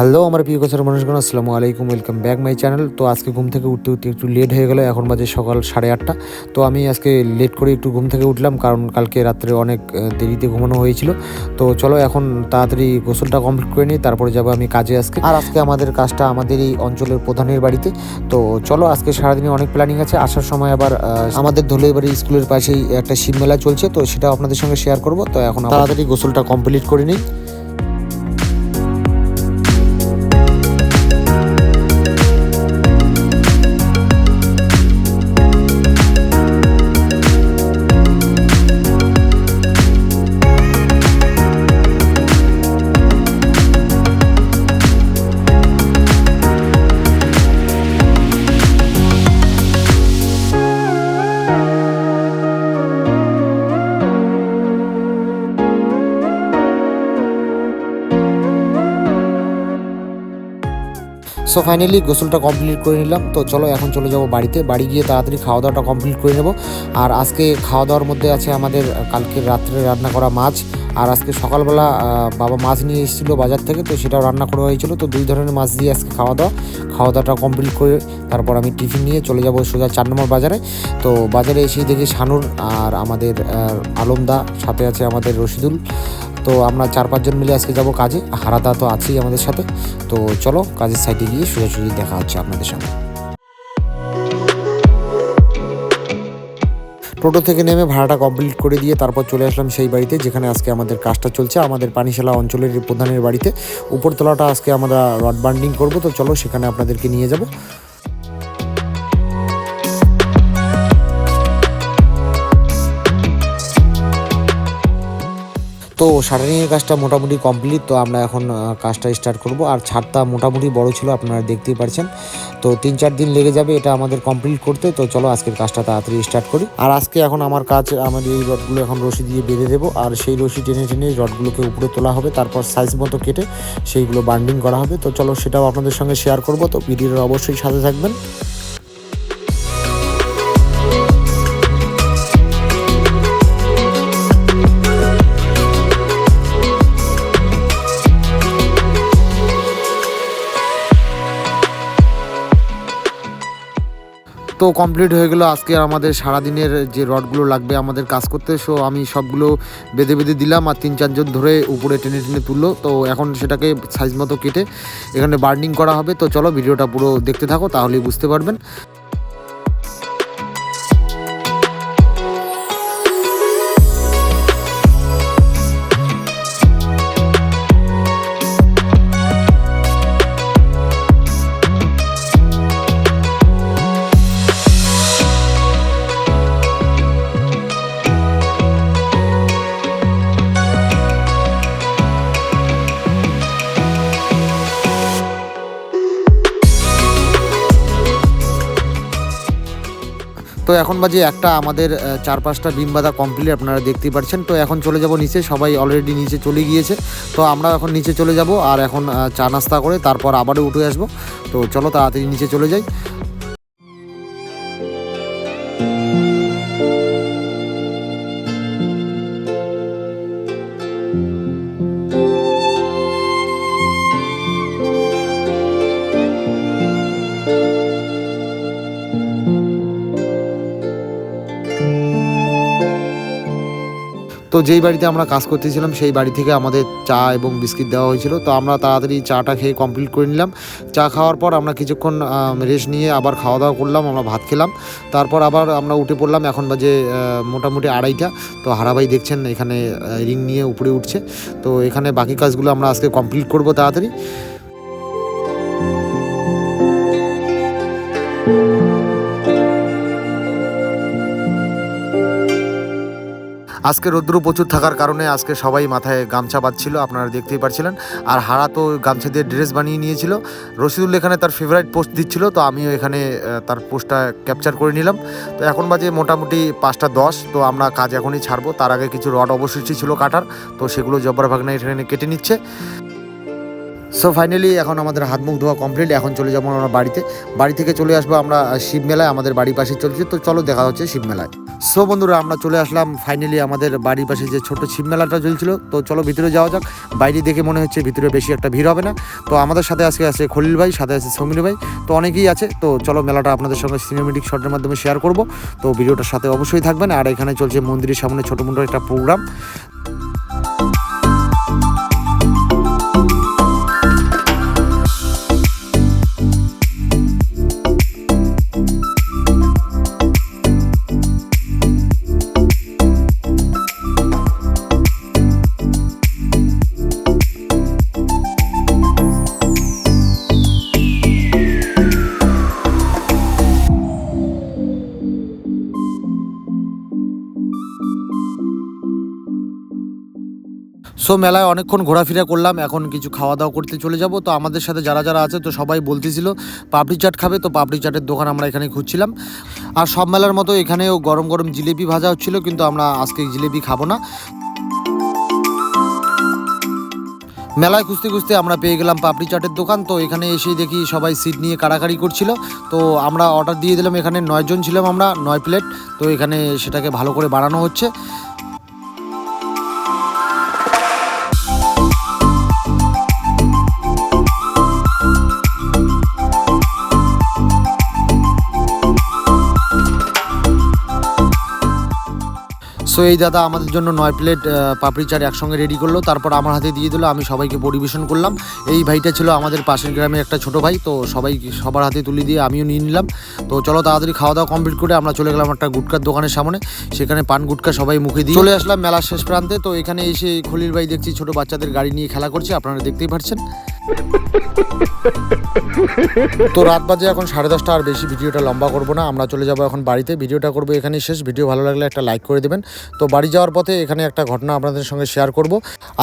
Hello, আমার প্রিয় কোচার মানুষগণ, আসসালামু আলাইকুম, ওয়েলকাম ব্যাক মাই চ্যানেল। তো আজকে ঘুম থেকে উঠতে উঠতে একটু লেট হয়ে গেল, এখন বাজে সকাল সাড়ে আটটা। তো আমি আজকে লেট করে একটু ঘুম থেকে উঠলাম, কারণ কালকে রাত্রে অনেক দেরিতে ঘুমানো হয়েছিল। তো চলো এখন তাড়াতাড়ি গোসলটা কমপ্লিট করে নিই, তারপরে যাব আমি কাজে আজকে। আর আজকে আমাদের কাজটা আমাদের এই অঞ্চলের প্রধানের বাড়িতে। তো চলো, আজকে সারাদিনে অনেক প্ল্যানিং আছে, আসার সময় আবার আমাদের ধুলের বাড়ি স্কুলের পাশেই একটা শিব মেলা চলছে, তো সেটা আপনাদের সঙ্গে শেয়ার করব। তো এখন তাড়াতাড়ি গোসলটা কমপ্লিট করে নিই। সো ফাইনালি গোসলটা কমপ্লিট করে নিলাম। তো চলো, এখন চলে যাব বাড়িতে। বাড়ি গিয়ে তাড়াতাড়ি খাওয়া দাওয়াটা কমপ্লিট করে নেব। আর আজকে খাওয়া দাওয়ার মধ্যে আছে আমাদের কালকে রাত্রে রান্না করা মাছ। আর আজকে সকালবেলা বাবা মাছ নিয়ে এসেছিল বাজার থেকে, তো সেটাও রান্না করা হয়েছিল। তো দুই ধরনের মাছ দিয়ে আজকে খাওয়া দাওয়া খাওয়া দাওয়াটা কমপ্লিট করে তারপর আমি টিফিন নিয়ে চলে যাব সোজা চার নম্বর বাজারে। তো বাজারে এসেই দেখি শানুর আর আমাদের আলমদা, সাথে আছে আমাদের রশিদুল। তো আমরা চার পাঁচজন মিলে আজকে যাব কাজে হারাদা তো আছেই আমাদের সাথে। তো চলো কাজের সাইডে গিয়ে সোজাসুজি দেখা হচ্ছে আপনাদের সঙ্গে টোটো থেকে নেমে ভাড়াটা কমপ্লিট করে দিয়ে তারপর চলে আসলাম সেই বাড়িতে, যেখানে আজকে আমাদের কাজটা চলছে, আমাদের পানিশালা অঞ্চলের প্রধানের বাড়িতে। উপরতলাটা আজকে আমরা রড বান্ডিং করব, তো চলো সেখানে আপনাদেরকে নিয়ে যাব। তো শাটারিংয়ের কাজটা মোটামুটি কমপ্লিট তো আমরা এখন কাজটা স্টার্ট করব। আর ছাদটা মোটামুটি বড় ছিল, আপনারা দেখতেই পারছেন। তো তিন চার দিন লেগে যাবে এটা আমাদের কমপ্লিট করতে, তো চলো আজকের কাজটা তাড়াতাড়ি স্টার্ট করি। আর আজকে এখন আমার কাজ আমার এই রডগুলো এখন রশি দিয়ে বেঁধে দেবো, আর সেই রশি টেনে টেনে রডগুলোকে উপরে তোলা হবে, তারপর সাইজ মতো কেটে সেইগুলো বান্ডিং করা হবে। তো চলো সেটাও আপনাদের সঙ্গে শেয়ার করব, তো ভিডিওর অবশ্যই সাথে থাকবেন। তো কমপ্লিট হয়ে গেলো আজকে আমাদের সারাদিনের যে রডগুলো লাগবে আমাদের কাজ করতে। সো আমি সবগুলো বেঁধে বেঁধে দিলাম আর তিন চারজন ধরে উপরে টেনে টেনে তুললো। তো এখন সেটাকে সাইজ মতো কেটে এখানে বার্নিং করা হবে। তো চলো ভিডিওটা পুরো দেখতে থাকো, তাহলেই বুঝতে পারবেন। তো এখন বাজে একটা, আমাদের চার পাঁচটা ডিম বাঁধা কমপ্লিট আপনারা দেখতেই পাচ্ছেন। তো এখন চলে যাব নিচে, সবাই অলরেডি নিচে চলে গিয়েছে। তো আমরা এখন নিচে চলে যাব, আর এখন চা নাস্তা করে তারপর আবারও উঠে আসব। তো চলো তাড়াতাড়ি নিচে চলে যাই। তো যেই বাড়িতে আমরা কাজ করতেছিলাম, সেই বাড়ি থেকে আমাদের চা এবং বিস্কিট দেওয়া হয়েছিল। তো আমরা তাড়াতাড়ি চাটা খেয়ে কমপ্লিট করে নিলাম। চা খাওয়ার পর আমরা কিছুক্ষণ রেস্ট নিয়ে আবার খাওয়া দাওয়া করলাম, আমরা ভাত খেলাম। তারপর আবার আমরা উঠে পড়লাম, এখন বাজে মোটামুটি আড়াইটা। তো হারাবাই দেখছেন, এখানে রিং নিয়ে উপরে উঠছে। তো এখানে বাকি কাজগুলো আমরা আজকে কমপ্লিট করব তাড়াতাড়ি। আজকে রৌদ্র প্রচুর থাকার কারণে আজকে সবাই মাথায় গামছা বাঁধছিল, আপনারা দেখতেই পারছিলেন। আর হারা তো গামছা দিয়ে ড্রেস বানিয়ে নিয়েছিল। রশিদুল এখানে তার ফেভারিট পোস্ট দিচ্ছিল, তো আমিও এখানে তার পোস্টটা ক্যাপচার করে নিলাম। তো এখন বাজে মোটামুটি পাঁচটা দশ, তো আমরা কাজ এখনই ছাড়বো। তার আগে কিছু রড অবশিষ্ট ছিল কাটার, তো সেগুলো জব্বার ভাগনা এখানে কেটে নিচ্ছে। সো ফাইনালি এখন আমাদের হাত মুখ ধোয়া কমপ্লিট এখন চলে যাব আমরা বাড়িতে। বাড়ি থেকে চলে আসব আমরা শিব মেলায় আমাদের বাড়ির পাশে চলছে। তো চলো দেখা হচ্ছে শিব মেলায় সো বন্ধুরা, আমরা চলে আসলাম ফাইনালি আমাদের বাড়ির পাশে যে ছোট ছিপ মেলাটা চলছিল তো চলো ভিতরে যাওয়া যাক। বাইরে দেখে মনে হচ্ছে ভিতরে বেশি একটা ভিড় হবে না। তো আমাদের সাথে আজকে আছে খলিল ভাই, সাথে আছে সমীর ভাই। তো অনেকেই আছে। তো চলো মেলাটা আপনাদের সঙ্গে সিনেমেটিক শটের মাধ্যমে শেয়ার করব। তো ভিডিওটার সাথে অবশ্যই থাকবেন। আর এখানে চলছে মন্দিরের সামনে ছোটো মোটো একটা প্রোগ্রাম সো মেলায় অনেকক্ষণ ঘোরাফেরা করলাম, এখন কিছু খাওয়া দাওয়া করতে চলে যাব। তো আমাদের সাথে যারা যারা আছে, তো সবাই বলতেছিল, পাপড়ি চাট খাবে, তো পাপড়ি চাটের দোকান আমরা এখানে খুঁজছিলাম। আর সব মেলার মতো এখানেও গরম গরম জিলেপি ভাজা হচ্ছিল কিন্তু আমরা আজকে জিলেপি খাব না। মেলায় খুঁজতে খুঁজতে আমরা পেয়ে গেলাম পাপড়ি চাটের দোকান, তো এখানে এসেই দেখি সবাই সিট নিয়ে কাড়াকাড়ি করছিল। তো আমরা অর্ডার দিয়ে দিলাম, এখানে নয়জন ছিলাম আমরা, নয় প্লেট তো এখানে সেটাকে ভালো করে বাড়ানো হচ্ছে। সো এই দাদা আমাদের জন্য নয় প্লেট পাপড়ি চাট একসঙ্গে রেডি করল। তারপর আমার হাতে দিয়ে দিল, আমি সবাইকে পরিবেশন করলাম। এই ভাইটা ছিল আমাদের পাশের গ্রামের একটা ছোট ভাই, তো সবাই সবার হাতে তুলে দিয়ে আমিও নিয়ে নিলাম। তো চলো তাড়াতাড়ি খাওয়া দাওয়া কমপ্লিট করে আমরা চলে গেলাম একটা গুটকার দোকানের সামনে। সেখানে পান গুটকা সবাই মুখে দিয়ে চলে আসলাম মেলার শেষ প্রান্তে। তো এখানে এসে খলিল ভাই দেখছি ছোট বাচ্চাদের গাড়ি নিয়ে খেলা করছে, আপনারা দেখতেই পাচ্ছেন তো রাত বাজে এখন সাড়ে দশটা, আর বেশি ভিডিওটা লম্বা করব না। আমরা চলে যাব এখন বাড়িতে। ভিডিওটা করব এখানেই শেষ। ভিডিও ভালো লাগলে একটা লাইক করে দেবেন। তো বাড়ি যাওয়ার পথে এখানে একটা ঘটনা আপনাদের সঙ্গে শেয়ার করব।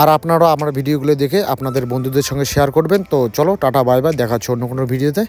আর আপনারাও আমার ভিডিওগুলো দেখে আপনাদের বন্ধুদের সঙ্গে শেয়ার করবেন। তো চলো, টাটা বাই বাই দেখাচ্ছি অন্য কোনো ভিডিওতে।